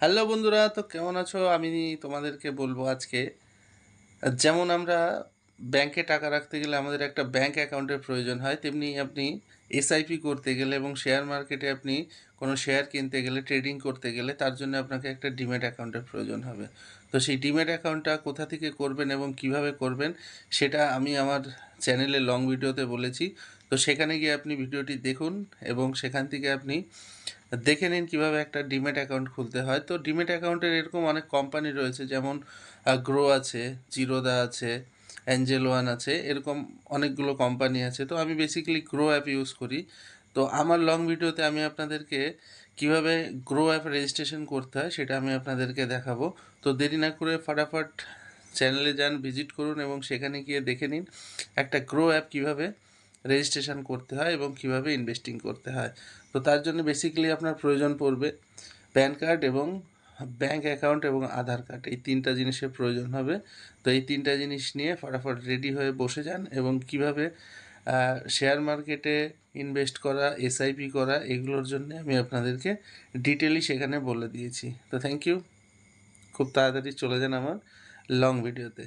Hello বন্ধুরা, তো কেমন আছো? আমি তোমাদেরকে বলব আজকে, যেমন আমরা ব্যাংকে টাকা রাখতে গেলে আমাদের একটা ব্যাংক অ্যাকাউন্টের প্রয়োজন হয়, তেমনি আপনি এসআইপি করতে গেলে এবং শেয়ার মার্কেটে আপনি কোনো শেয়ার কিনতে গেলে, ট্রেডিং করতে গেলে তার জন্য আপনাকে একটা ডিমেট অ্যাকাউন্টের প্রয়োজন হবে। তো সেই ডিমেট অ্যাকাউন্টটা কোথা থেকে করবেন এবং কীভাবে করবেন, সেটা আমি আমার চ্যানেলে লং ভিডিওতে বলেছি। তো সেখানে গিয়ে আপনি ভিডিওটি দেখুন এবং সেখান থেকে আপনি দেখে নিন কীভাবে একটা ডিমেট অ্যাকাউন্ট খুলতে হয়। তো ডিমেট অ্যাকাউন্টের এরকম অনেক কোম্পানি রয়েছে, যেমন গ্রো আছে জিরোদা আছে অ্যাঞ্জেল ওয়ান আছে, এরকম অনেকগুলো কোম্পানি আছে। তো আমি বেসিক্যালি গ্রো অ্যাপ ইউজ করি। তো আমার লং ভিডিওতে আমি আপনাদেরকে কীভাবে গ্রো অ্যাপ রেজিস্ট্রেশন করতে হয়, সেটা আমি আপনাদেরকে দেখাবো। তো দেরি না করে ফাটাফাট চ্যানেলে যান ভিজিট করুন এবং সেখানে গিয়ে দেখে নিন একটা গ্রো অ্যাপ কীভাবে রেজিস্ট্রেশন করতে হয় এবং কীভাবে ইনভেস্টিং করতে হয়। তো তার জন্য বেসিক্যালি আপনার প্রয়োজন পড়বে প্যান কার্ড এবং ব্যাংক অ্যাকাউন্ট এবং আধার কার্ড এই তিনটা জিনিসের প্রয়োজন হবে। তো এই তিনটা জিনিস নিয়ে ফটাফট রেডি হয়ে বসে যান এবং কীভাবে শেয়ার মার্কেটে ইনভেস্ট করা এসআইপি করা, এগুলোর জন্য আমি আপনাদেরকে ডিটেলি সেখানে বলে দিয়েছি। তো থ্যাংক ইউ খুব তাড়াতাড়ি চলে যান আমার লং ভিডিওতে